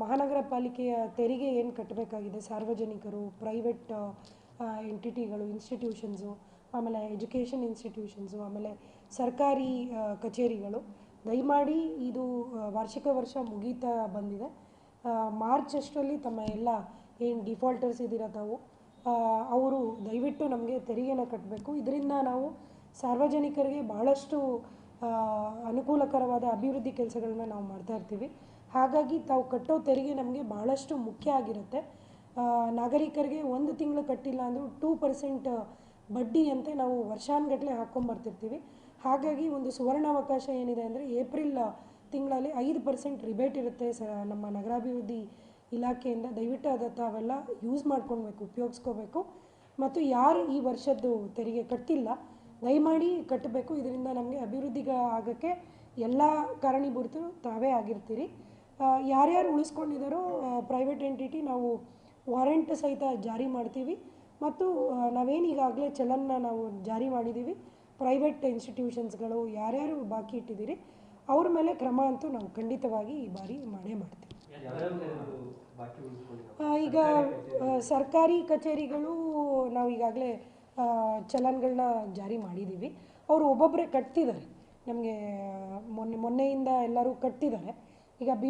ಮಹಾನಗರ ಪಾಲಿಕೆಯ ತೆರಿಗೆ ಏನು ಕಟ್ಟಬೇಕಾಗಿದೆ ಸಾರ್ವಜನಿಕರು ಪ್ರೈವೇಟ್ ಎಂಟಿಟಿಗಳು ಇನ್ಸ್ಟಿಟ್ಯೂಷನ್ಸು ಆಮೇಲೆ ಎಜುಕೇಷನ್ ಇನ್ಸ್ಟಿಟ್ಯೂಷನ್ಸು ಆಮೇಲೆ ಸರ್ಕಾರಿ ಕಚೇರಿಗಳು. ದಯಮಾಡಿ ಇದು ವಾರ್ಷಿಕ ವರ್ಷ ಮುಗೀತಾ ಬಂದಿದೆ. ಮಾರ್ಚ್ ಅಷ್ಟರಲ್ಲಿ ತಮ್ಮ ಎಲ್ಲ ಏನು ಡಿಫಾಲ್ಟರ್ಸ್ ಇದ್ದೀರಾ ತಾವು ಅವರು ದಯವಿಟ್ಟು ನಮಗೆ ತೆರಿಗೆನ ಕಟ್ಟಬೇಕು ಇದರಿಂದ ನಾವು ಸಾರ್ವಜನಿಕರಿಗೆ ಭಾಳಷ್ಟು ಅನುಕೂಲಕರವಾದ ಅಭಿವೃದ್ಧಿ ಕೆಲಸಗಳನ್ನ ನಾವು ಮಾಡ್ತಾ ಇರ್ತೀವಿ. ಹಾಗಾಗಿ ತಾವು ಕಟ್ಟೋ ತೆರಿಗೆ ನಮಗೆ ಭಾಳಷ್ಟು ಮುಖ್ಯ ಆಗಿರುತ್ತೆ. ನಾಗರಿಕರಿಗೆ ಒಂದು ತಿಂಗಳು ಕಟ್ಟಿಲ್ಲ ಅಂದರೂ ಟೂ ಪರ್ಸೆಂಟ್ ಬಡ್ಡಿಯಂತೆ ನಾವು ವರ್ಷಾನುಗಟ್ಟಲೆ ಹಾಕ್ಕೊಂಬರ್ತಿರ್ತೀವಿ ಹಾಗಾಗಿ ಒಂದು ಸುವರ್ಣಾವಕಾಶ ಏನಿದೆ ಅಂದರೆ ಏಪ್ರಿಲ್ ತಿಂಗಳಲ್ಲಿ ಐದು ಪರ್ಸೆಂಟ್ ರಿಬೇಟ್ ಇರುತ್ತೆ ಸ, ನಮ್ಮ ನಗರಾಭಿವೃದ್ಧಿ ಇಲಾಖೆಯಿಂದ. ದಯವಿಟ್ಟು ಅದು ತಾವೆಲ್ಲ ಯೂಸ್ ಮಾಡ್ಕೊಳ್ಬೇಕು, ಉಪಯೋಗಿಸ್ಕೋಬೇಕು. ಮತ್ತು ಯಾರು ಈ ವರ್ಷದ್ದು ತೆರಿಗೆ ಕಟ್ಟಿಲ್ಲ, ದಯಮಾಡಿ ಕಟ್ಟಬೇಕು. ಇದರಿಂದ ನಮಗೆ ಅಭಿವೃದ್ಧಿಗ ಆಗೋಕ್ಕೆ ಎಲ್ಲ ಕಾರಣೀಭೂತರು ತಾವೇ ಆಗಿರ್ತೀರಿ. ಯಾರ್ಯಾರು ಉಳಿಸ್ಕೊಂಡಿದ್ದಾರೋ ಪ್ರೈವೇಟ್ ಎಂಟಿಟಿ ನಾವು ವಾರೆಂಟ್ ಸಹಿತ ಜಾರಿ ಮಾಡ್ತೀವಿ. ಮತ್ತು ನಾವೇನು ಈಗಾಗಲೇ ಚಲನ್ನ ನಾವು ಜಾರಿ ಮಾಡಿದ್ದೀವಿ ಪ್ರೈವೇಟ್ ಇನ್ಸ್ಟಿಟ್ಯೂಷನ್ಸ್ಗಳು ಯಾರ್ಯಾರು ಬಾಕಿ ಇಟ್ಟಿದ್ದೀರಿ, ಅವ್ರ ಮೇಲೆ ಕ್ರಮ ಅಂತೂ ನಾವು ಖಂಡಿತವಾಗಿ ಈ ಬಾರಿ ಮಾಡೇ ಮಾಡ್ತೀವಿ. ಈಗ ಸರ್ಕಾರಿ ಕಚೇರಿಗಳು ನಾವು ಈಗಾಗಲೇ ಚಲನ್ಗಳನ್ನ ಜಾರಿ ಮಾಡಿದ್ದೀವಿ ಅವರು ಒಬ್ಬೊಬ್ಬರೇ ಕಟ್ತಿದ್ದಾರೆ. ನಮಗೆ ಮೊನ್ನೆ, ಮೊನ್ನೆಯಿಂದ ಎಲ್ಲರೂ ಕಟ್ತಿದ್ದಾರೆ. ಈಗ ಬಿ